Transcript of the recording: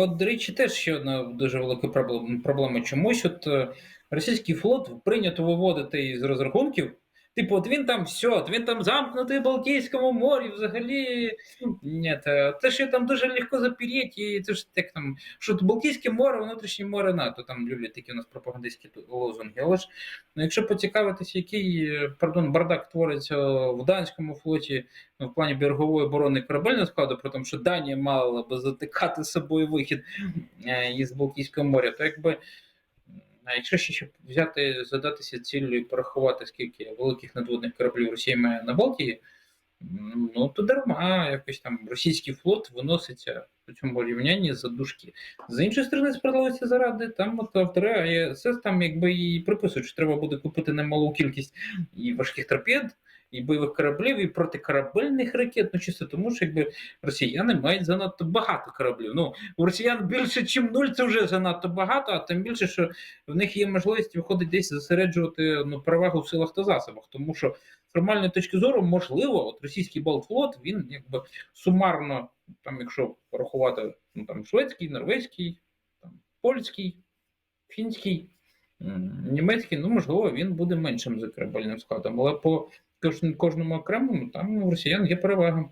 От, до речі, теж ще одна дуже велика проблема. Чомусь от е, російський флот прийнято виводити із розрахунків. Типу, от він там все, от він там замкнутий в Балтійському морі, взагалі. Ні, це ж там дуже легко запереть, і це ж так там, що Балтійське море, внутрішнє море НАТО, там люблять такі у нас пропагандистські лозунги. Але ж ну, якщо поцікавитися, який е, пардон, бардак твориться в данському флоті ну, в плані берегової оборони корабельного складу, про те, що Данія мала би затикати з собою вихід е, із Балтійського моря, то якби. А якщо ще щоб взяти, задатися ціллю і порахувати, скільки великих надводних кораблів Росія має на Балтії, ну то дарма якось там російський флот виноситься у цьому рівнянні за дужки. З іншої сторони, справилися заради, там от автори АЕС там якби і приписують, що треба буде купити немалу кількість і важких торпед, і бойових кораблів, і протикорабельних ракет. Ну чисто тому, що якби росіяни мають занадто багато кораблів. Ну у росіян більше, ніж нуль, це вже занадто багато, а тим більше, що в них є можливість виходить десь зосереджувати ну, перевагу в силах та засобах. Тому що з формальної точки зору, можливо, от російський Балтфлот, він якби сумарно, там, якщо порахувати ну, там, шведський, норвезький, там, польський, фінський, німецький, ну можливо, він буде меншим за корабельним складом. Але по кожному окремому там у росіян є перевага.